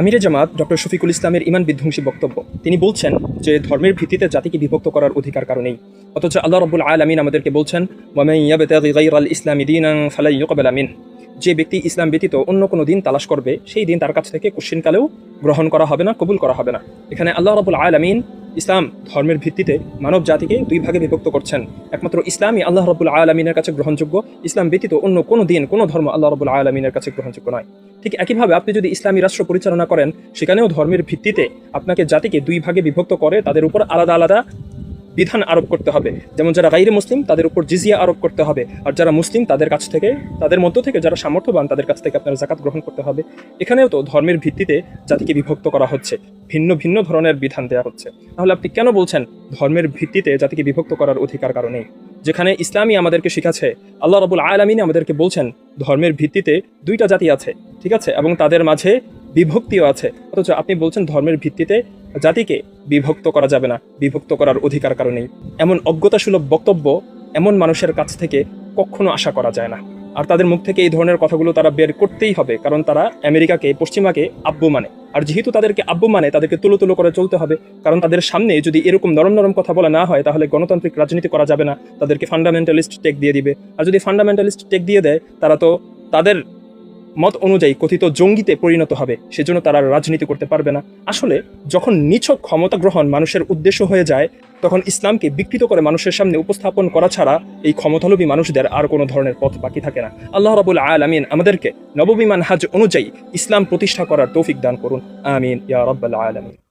আমিরে জামাত ডক্টর শফিকুল ইসলামের ইমান বিধ্বংসী বক্তব্য। তিনি বলছেন যে ধর্মের ভিত্তিতে জাতিকে বিভক্ত করার অধিকার কারণেই। অথচ আল্লাহ রবুল আলমিন আমাদেরকে বলছেন ওয়ামাই ইয়াবতাগি গায়রাল ইসলামি দীনান ফালা ইউকবাল মিন। যে ব্যক্তি ইসলাম ব্যতীত অন্য কোনো দিন তালাশ করবে, সেই দিন তার কাছ থেকে কোশ্চিনকালেও গ্রহণ করা হবে না, কবুল করা হবে না। এখানে আল্লাহ রবুল আলমিন ইসলাম ধর্মের ভিত্তিতে মানব জাতিকে দুই ভাগে বিভক্ত করছেন। একমাত্র ইসলামই আল্লাহ রবুল আলমিনের কাছে গ্রহণযোগ্য। ইসলাম ব্যতীত অন্য কোনো দিন, কোনো ধর্ম আল্লাহ রবুল আলমিনের কাছে গ্রহণযোগ্য নয়। ঠিক একইভাবে আপনি যদি ইসলামী রাষ্ট্র পরিচালনা করেন, সেখানেও ধর্মের ভিত্তিতে আপনাকে জাতিকে দুই ভাগে বিভক্ত করে তাদের উপর আলাদা আলাদা বিধান আরোপ করতে হবে। যেমন যারা গাইরে মুসলিম, তাদের উপর জিজিয়া আরোপ করতে হবে। আর যারা মুসলিম, তাদের কাছ থেকে, তাদের মধ্য থেকে যারা সামর্থ্যবান, তাদের কাছ থেকে আপনার জাকাত গ্রহণ করতে হবে। এখানেও তো ধর্মের ভিত্তিতে জাতিকে বিভক্ত করা হচ্ছে। ভিন্ন ভিন্ন ধরনের বিধান দেওয়া হচ্ছে। তাহলে আপনি কেন বলছেন ধর্মের ভিত্তিতে জাতিকে বিভক্ত করার অধিকার কারণেই যেখানে ইসলামী আমাদেরকে শিখাচ্ছে, আল্লাহ রাবুল আলমিন আমাদেরকে বলছেন, ধর্মের ভিত্তিতে দুইটা জাতি আছে, ঠিক আছে? এবং তাদের মাঝে বিভক্তিও আছে। অথচ আপনি বলছেন ধর্মের ভিত্তিতে জাতিকে বিভক্ত করা যাবে না, বিভক্ত করার অধিকার কারণেই এমন অজ্ঞতাসুলভ বক্তব্য এমন মানুষের কাছ থেকে কখনো আশা করা যায় না। আর তাদের মুখ থেকে এই ধরনের কথাগুলো তারা বের করতেই হবে, কারণ তারা আমেরিকাকে, পশ্চিমাকে আব্বু মানে। আর যেহেতু তাদেরকে আব্বু মানে তাদেরকে তুলো তুলো করে চলতে হবে, কারণ তাদের সামনে যদি এরকম নরম নরম কথা বলা না হয়, তাহলে গণতান্ত্রিক রাজনীতি করা যাবে না। তাদেরকে ফান্ডামেন্টালিস্ট টেক দিয়ে দিবে। আর যদি ফান্ডামেন্টালিস্ট টেক দিয়ে দেয়, তারা তো তাদের মত অনুযায়ী কথিত জঙ্গিতে পরিণত হবে, সেজন্য তারা রাজনীতি করতে পারবে না। আসলে, যখন নিছক ক্ষমতা গ্রহণ মানুষের উদ্দেশ্য হয়ে যায়, তখন ইসলামকে বিকৃত করে মানুষের সামনে উপস্থাপন করা ছাড়া এই ক্ষমতালোভী মানুষদের আর কোনো ধরনের পথ বাকি থাকে না। আল্লাহ রাবুল আলামিন আমাদেরকে নববিমান হাজ অনুযায়ী ইসলাম প্রতিষ্ঠা করার তৌফিক দান করুন। আমিন। ইয়া রব্বাল আলামিন।